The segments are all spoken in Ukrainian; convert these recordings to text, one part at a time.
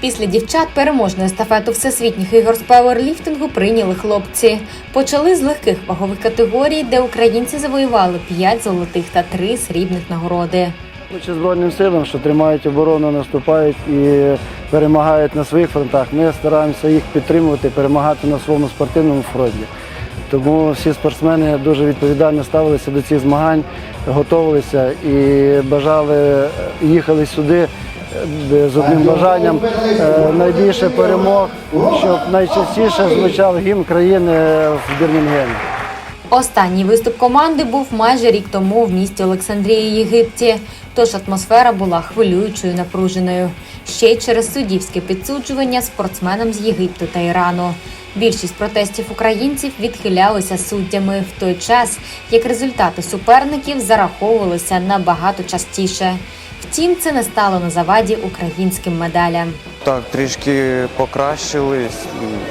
Після дівчат переможну естафету всесвітніх ігор з пауерліфтингу прийняли хлопці. Почали з легких вагових категорій, де українці завоювали 5 золотих та 3 срібних нагороди. Дякуючи Збройним силам, що тримають оборону, наступають і перемагають на своїх фронтах. Ми стараємося їх підтримувати, перемагати на своєму спортивному фронті. Тому всі спортсмени дуже відповідально ставилися до цих змагань, готувалися і бажали, їхали сюди з одним бажанням е, найбільше перемог, щоб найчастіше звучав гімн країни в Бірмінгемі. Останній виступ команди був майже рік тому в місті Олександрії, Єгипті. Тож атмосфера була хвилюючою, напруженою. Ще й через суддівське підсуджування спортсменам з Єгипту та Ірану. Більшість протестів українців відхилялися суддями в той час, як результати суперників зараховувалися набагато частіше. Втім, це не стало на заваді українським медалям. Так, трішки покращились.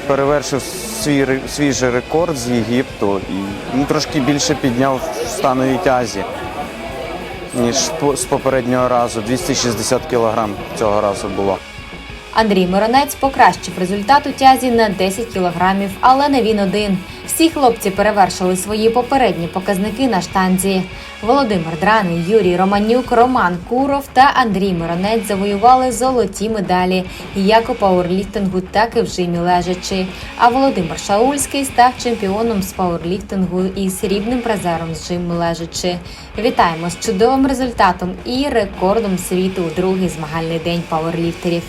Перевершив свій, свій же рекорд з Єгипту і ну, трошки більше підняв в становій тязі, ніж з попереднього разу. 260 кілограм цього разу було. Андрій Миронець покращив результат у тязі на 10 кілограмів, але не він один. Всі хлопці перевершили свої попередні показники на штанзі. Володимир Драний, Юрій Романюк, Роман Куров та Андрій Миронець завоювали золоті медалі як у пауерліфтингу, так і в жимі лежачи. А Володимир Шаульський став чемпіоном з пауерліфтингу і срібним призером з жиму лежачи. Вітаємо з чудовим результатом і рекордом світу у другий змагальний день пауерліфтерів.